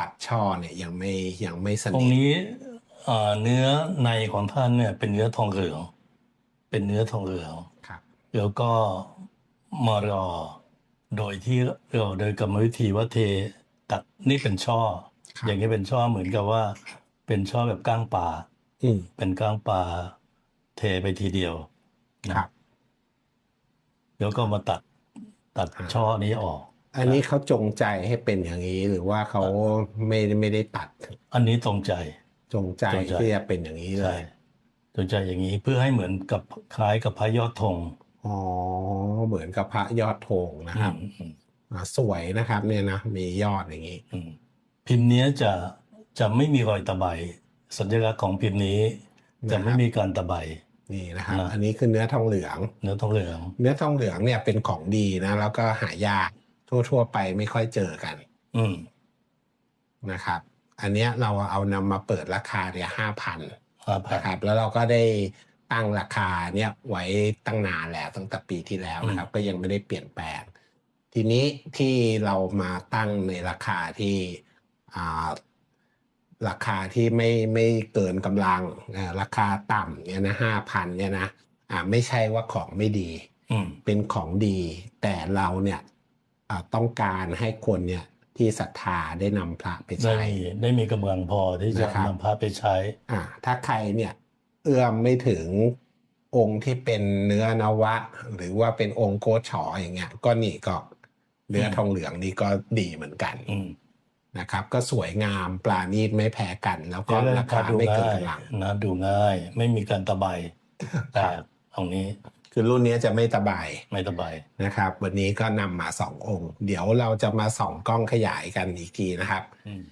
ตัดช่อเนี่ยยังไม่ยังไม่สตรนิงทนี้เอ่อเนื้อในของท่านเนี่ยเป็นเนื้อทองเหลือง เป็นเนื้อทองเหลืองครับแล้วก็มารอโดยที่เราโดยกรรมวิธีว่าเทตัดนี่เป็นช่อครับอย่างนี้เป็นช่อเหมือนกับว่า เป็นช่อแบบก้างปลาอืมเป็นก้างปลาเทไปทีเดียวครับแล้วก็มาตัดตัดอ่าช่อนี้ออก อันนี้เขาจงใจให้เป็นอย่างนี้หรือว่าเขาไม่ไม่ได้ตัด อันนี้ตรงใจจงใจจงใจที่จะเป็นอย่างนี้เลใช่ยตรงใจอย่างนี้เพื่อให้เหมือนกับคล้ายกับพระยอดธงอ๋อเหมือนกับพระยอดธงนะครับอืมอืมอ่าสวยนะครับเนี่ยนะมียอดอย่างนี้อืมพิมพ์เนี้ยจะจะไม่มีรอยตะไบสัญลักษณ์ของพิมพ์นี้ จะไม่นะครับมีการตะไบนี่นะครับนะอันนี้คือเนื้อทองเหลือง เนื้อทองเหลือง เนื้อทองเหลืองเนี่ยเป็นของดีนะแล้วก็หายาก ทั่ว ๆ ไปไม่ค่อยเจอกัน อืมนะครับ อันเนี้ยเราเอานำมาเปิดราคาเนี่ยห้าพันห้าพันนะครับ แล้วเราก็ได้ตั้งราคาเนี่ยไว้ตั้งนานแล้วตั้งแต่ปีที่แล้วนะครับ ก็ยังไม่ได้เปลี่ยนแปลง ทีนี้ที่เรามาตั้งในราคาที่อ่าราคาที่ไม่ไม่เกินกำลังอ่าราคาต่ำเนี่ยนะห้าพันเนี่ยนะอ่าไม่ใช่ว่าของไม่ดีอืมเป็นของดี แต่เราเนี่ยอ่า ต้องการให้คนเนี่ยที่ศรัทธาได้นำพระไปได้ใช้มีได้มีกำลังพอที่จะนะครับนำพระไปใช้อ่าถ้าใครเนี่ยเอื้อมไม่ถึงองค์ที่เป็นเนื้อนวะ หรือว่าเป็นองค์โกฉออย่างเงี้ย ก็นี่ก็เนื้ออืมทองเหลืองนี่ก็ดีเหมือนกันอืมนะครับ ก็สวยงามปราณีตไม่แพ้กัน แล้วก็แล้วราคาดูไม่เกินง่ายกำลังนะดูง่าย ไม่มีการตะไบแต่ตรงนี้ คือรุ่นนี้จะไม่ตะบายไม่ตะไบนะครับ วันนี้ก็นำมาสององค์ เดี๋ยวเราจะมาส่องกล้องขยายกันอีกทีนะครับอืม